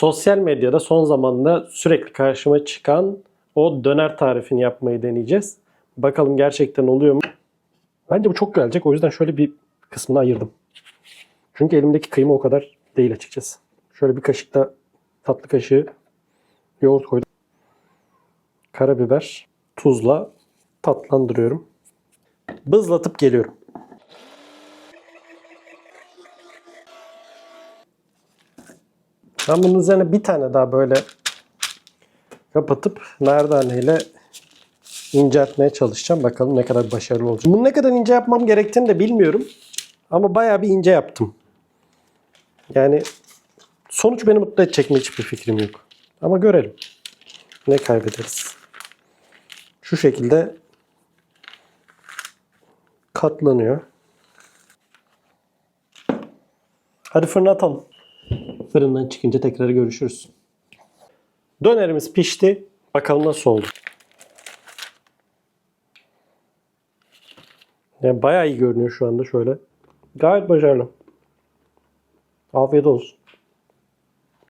Sosyal medyada son zamanda sürekli karşıma çıkan o döner tarifini yapmayı deneyeceğiz. Bakalım gerçekten oluyor mu? Bence bu çok gelecek. O yüzden şöyle bir kısmını ayırdım. Çünkü elimdeki kıyma o kadar değil açıkçası. Şöyle bir kaşık da tatlı kaşığı yoğurt koydum. Karabiber, tuzla tatlandırıyorum. Bızlatıp geliyorum. Ben bunun üzerine bir tane daha böyle kapatıp merdaneyle inceltmeye çalışacağım. Bakalım ne kadar başarılı olacak. Bunu ne kadar ince yapmam gerektiğini de bilmiyorum. Ama bayağı bir ince yaptım. Yani sonuç beni mutlu edecek mi hiçbir fikrim yok. Ama görelim. Ne kaybederiz. Şu şekilde katlanıyor. Hadi fırına atalım. Fırından çıkınca tekrar görüşürüz. Dönerimiz pişti. Bakalım nasıl oldu. Yani bayağı iyi görünüyor şu anda şöyle. Gayet başarılı. Afiyet olsun.